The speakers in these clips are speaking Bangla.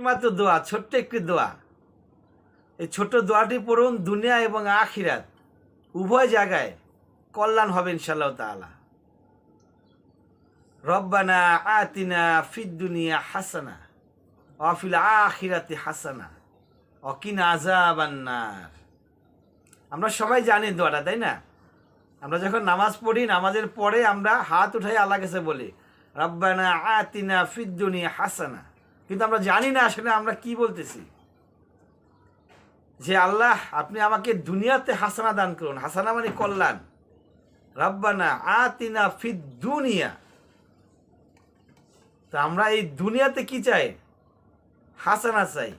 মাত্র দোয়া, ছোট্ট একটি দোয়া। এই ছোট্ট দোয়াটি পড়ুন দুনিয়া এবং আখিরাত। উভয় জায়গায় কল্যাণ হবে ইনশাল্লাহ তাআলা। রব্বানা আতিনা ফিদ দুনিয়া হাসানা অফিল আখিরাতি হাসানা অকিনা আজাবান্নার আমরা সবাই জানি দোয়াটা, তাই না? আমরা যখন নামাজ পড়ি, নামাজের পরে আমরা হাত উঠাই আল্লাহ কাছে বলি, রব্বানা আতিনা ফিদ দুনিয়া হাসানা কিন্তু আমরা জানি না আসলে আমরা কি বলতেছি। যে আল্লাহ, আপনি আমাকে দুনিয়াতে হাসানা দান করুন। হাসানা মানে কল্যাণ। রব্বানা আতিনা ফিদ দুনিয়া। তা আমরা এই দুনিয়াতে কি চাই? হাসানা চাই।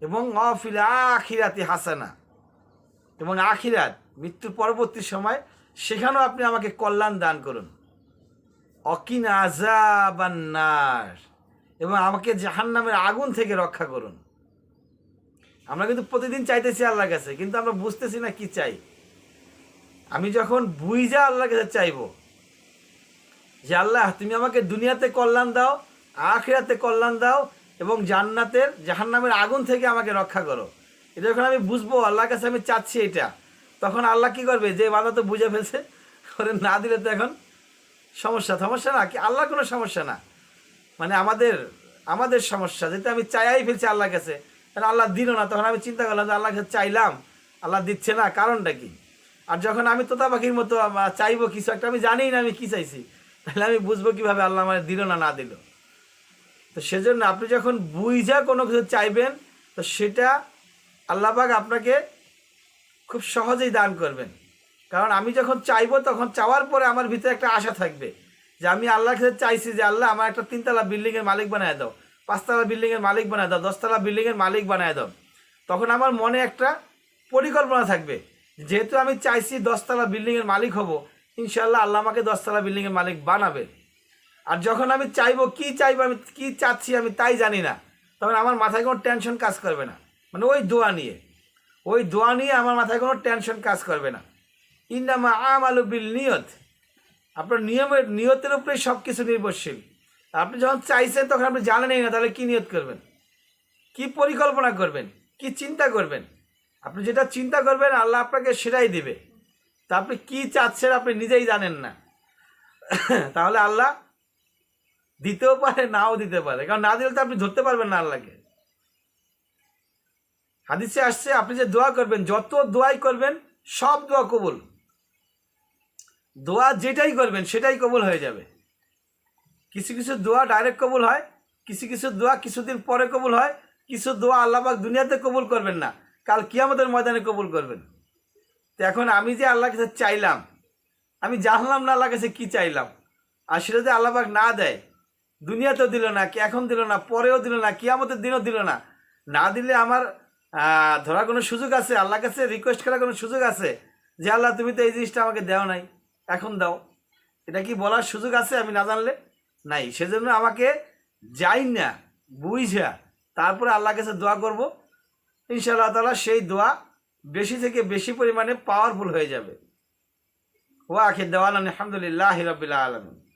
এবং অফিল আখিরাতে হাসানা। এবং আখিরাত মৃত্যুর পরবর্তী সময়, সেখানেও আপনি আমাকে কল্যাণ দান করুন। অকিন আজাবান্নার এবং আমাকে জাহান্নামের আগুন থেকে রক্ষা করুন। আমরা কিন্তু প্রতিদিন চাইতেছি আল্লাহর কাছে, কিন্তু আমরা বুঝতেছি না কি চাই। আমি যখন বুঝা আল্লাহর কাছে চাইব, যে আল্লাহ, তুমি আমাকে দুনিয়াতে কল্যাণ দাও, আখিরাতে কল্যাণ দাও, এবং জান্নাতের, জাহান্নামের আগুন থেকে আমাকে রক্ষা করো। এটা যখন আমি বুঝব, আল্লাহর কাছে আমি চাচ্ছি এটা, তখন আল্লাহ কি করবে? যে বাধা তো বুঝে ফেলছে। করে না দিলে তো এখন সমস্যা সমস্যা না, কি আল্লাহ কোনো সমস্যা না। মানে আমাদের আমাদের সমস্যা, যেটা আমি চাইয়াই ফেলছি আল্লাহর কাছে, তাহলে আল্লাহ দিল না, তখন আমি চিন্তা করলাম যে আল্লাহর কাছে চাইলাম, আল্লাহ দিচ্ছে না, কারণটা কি? আর যখন আমি তোতা পাখির মতো চাইব কিছু একটা, আমি জানি না আমি কি চাইছি, তাহলে আমি বুঝব কীভাবে আল্লাহ আমার দিল না না দিল। তো সেজন্য আপনি যখন বুঝা কোনো কিছু চাইবেন, তো সেটা আল্লাহবাগ আপনাকে খুব সহজেই দান করবেন। কারণ আমি যখন চাইব, তখন চাওয়ার পরে আমার ভিতরে একটা আশা থাকবে। যে আমি আল্লাহর কাছে চাইছি যে আল্লাহ আমার একটা তিনতলা বিল্ডিংয়ের মালিক বানায় দাও, পাঁচতলা বিল্ডিংয়ের মালিক বানায় দাও, দশতলা বিল্ডিংয়ের মালিক বানায় দাও। তখন আমার মনে একটা পরিকল্পনা থাকবে, যেহেতু আমি চাইছি দশতলা বিল্ডিংয়ের মালিক হব ইনশাল্লাহ আল্লাহ আমাকে দশতলা বিল্ডিংয়ের মালিক বানাবে। আর যখন আমি চাইব, কি চাইব, আমি কি চাচ্ছি আমি তাই জানি না, তখন আমার মাথায় কোনো টেনশন কাজ করবে না। মানে ওই দোয়া নিয়ে, ওই দোয়া নিয়ে আমার মাথায় কোনো টেনশন কাজ করবে না। ইন্দামা আম আলু বিল নিয়ত আপনার নিয়মের, নিয়তের উপরেই সব কিছু নির্ভরশীল। আপনি যখন চাইছেন তখন আপনি জানেনই না, তাহলে কী নিয়ত করবেন? কি পরিকল্পনা করবেন? কি চিন্তা করবেন? আপনি যেটা চিন্তা করবেন, আল্লাহ আপনাকে সেটাই দিবে। তা আপনি কি চাচ্ছেন আপনি নিজেই জানেন না। তাহলে আল্লাহ দিতেও পারে, নাও দিতে পারে। কারণ না দিলে তো আপনি ধরতে পারবেন না আল্লাহকে। হাদিসে আসছে, আপনি যে দোয়া করবেন, যত দোয়াই করবেন, সব দোয়া কবুল। দোয়া যেটাই করবেন, সেটাই কবুল হয়ে যাবে। কিছু কিছু দোয়া ডাইরেক্ট কবুল হয়, কিছু কিছু দোয়া কিছুদিন পরে কবুল হয়, কিছু দোয়া আল্লাহবাক দুনিয়াতে কবুল করবেন না, কাল কিয়ামতের ময়দানে কবুল করবেন। তো এখন আমি যে আল্লাহর কাছে চাইলাম, আমি জানলাম না আল্লাহর কাছে কি চাইলাম, আর সেটা যদি আল্লাহবাক না দেয়, দুনিয়াতেও দিল না, কি এখন দিল না, পরেও দিল না, কিয়ামতের দিনও দিল না না দিলে আমার ধরার কোনো সুযোগ আছে আল্লাহ কাছে রিকোয়েস্ট করার কোনো সুযোগ আছে যে আল্লাহ তুমি তো এই জিনিসটা আমাকে দেও নাই? এখন দাও। এটা কি বলার সুযোগ আছে আমি না জানলে? নাই, সেজন্য আমাকে যাই না, বুঝা। তারপরে আল্লাহ কাছে দোয়া করব। ইনশাআল্লাহ তালা সেই দোয়া বেশি থেকে বেশি পরিমাণে পাওয়ারফুল হয়ে যাবে। ও আখির দেওয়াল আলহামদুলিল্লাহ হিরবিল্লা আলমিন।